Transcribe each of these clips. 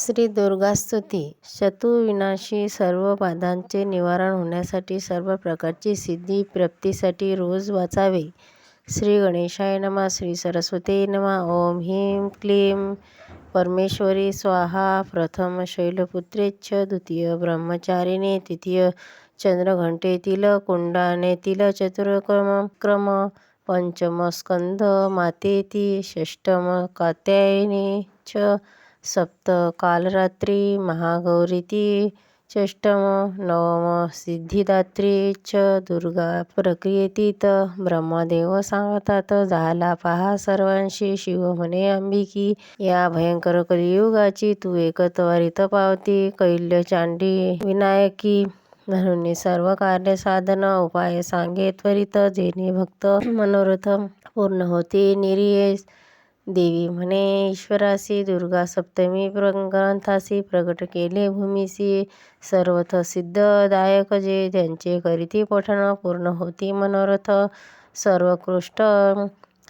श्री दुर्गास्तुती शत्रुविनाशी सर्व बाधांचे निवारण होण्यासाठी सर्व प्रकारची सिद्धी प्राप्तीसाठी रोज वाचावे. श्री गणेशाय नमा श्री सरस्वती नमः ओम ह्रीं क्लीं परमेश्वरी स्वाहा प्रथम शैलपुत्रेच्छ द्वितीय ब्रह्मचारिणे तृतीय चंद्रघंटेतील कुंडलानेतील क्रम पंचम स्कंद मातेती षष्टम कात्यायनी च सप्त कालरात्री महागौरीती चष्टम नवम सिद्धिदात्री च दुर्गा प्रक्रियेतीत ब्रह्मदेव सांगतात झाला पहा सर्वांशी शिव म्हणे अंबिकी. या भयंकर कलियुगाची तू एक त्वरित पावती कैवल्यचांडी विनायकी. म्हणून सर्व कार्य साधन उपाय सांगे त्वरित जेणे भक्त मनोरथ पूर्ण होते निरीये देवी म्हणे ईश्वरासी दुर्गा सप्तमी ग्रंथासी प्रगट केले भूमीसी सर्वसिद्धदायक जे त्यांचे करीती पठण पूर्ण होती मनोरथ सर्वोत्कृष्ट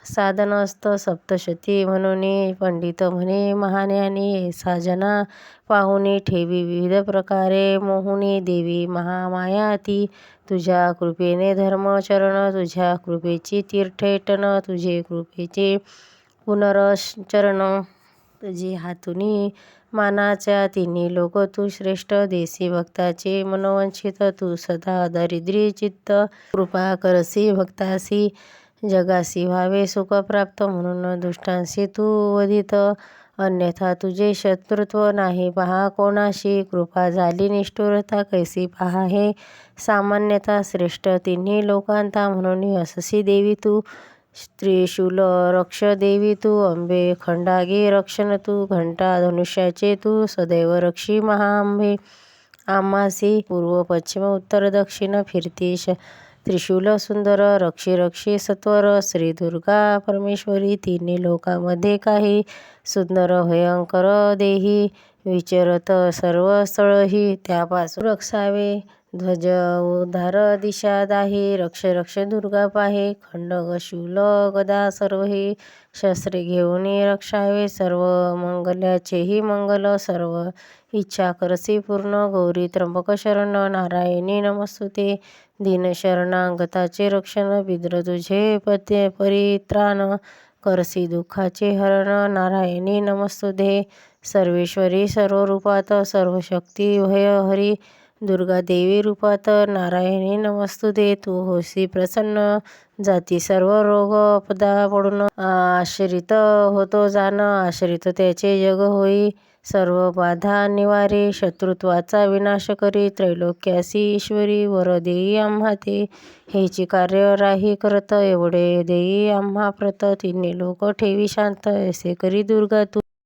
साधन असत सप्तशती म्हणून पंडित म्हणे महान्यानी साजना पाहुणे ठेवी विविध प्रकारे मोहुनी देवी महामाया ती तुझ्या कृपेने धर्मचरण तुझ्या कृपेची तीर्थेटन तुझे कृपेचे पुनरश्चरण तुझी हातुनी मानाच्या तिन्ही लोक तू श्रेष्ठ देसी भक्ताचे मनोवांछित तू सदा दरिद्री चित्त. कृपा करसी भक्तासी. जगासी व्हावे सुख प्राप्त म्हणून दुष्टांसी तू वधित. अन्यथा तुझे शत्रुत्व नाही पहा कोणाशी. कृपा झाली निष्ठुरता कैसी पहा हे. सामान्यता श्रेष्ठ तिन्ही लोकांता म्हणून अससी देवी तू. त्रिशूल रक्ष देवी तू अंबे खंडागी रक्षण तू घंटा धनुष्याचे तू सदैव रक्षी महाअंबे आम्हासी पूर्व पश्चिम उत्तर दक्षिण फिरती त्रिशूल सुंदर रक्षी रक्षी सत्वर श्री दुर्गा परमेश्वरी तिन्ही लोकामध्ये काही सुंदर भयंकर देही. विचरत सर्व स्थळही त्यापासून रक्षावे. ध्वज उद्धार दिशा दाही रक्ष रक्ष दुर्गा पाहे खड्ग शूल गदा सर्वही शस्त्रे घेऊन रक्षावे सर्व मंगलाचेही मंगल सर्व इच्छा करसी पूर्ण गौरी त्र्यंबक शरण नारायणी नमस्तुते दीनशरणागताचे रक्षण बिद्र तुझे परित्राण करसी दुःखाचे हरण नारायणी नमस्तुते सर्वेश्वरी सर्वरूपात सर्वशक्ती भयहरी दुर्गा देवी रूपात नारायणी नमस्तुते. तू होसी प्रसन्न जाती सर्व रोग अपदा पडून आश्रित होतो जाण आश्रित त्याचे जग होई. सर्व बाधा निवारी शत्रुत्वाचा विनाश करी. त्रैलोक्यासी ईश्वरी वर देई आम्हा ते. हेची कार्य राही करत एवढे देई आम्हा प्रत. तिन्ही लोक ठेवी शांत ऐसे करी दुर्गा तू.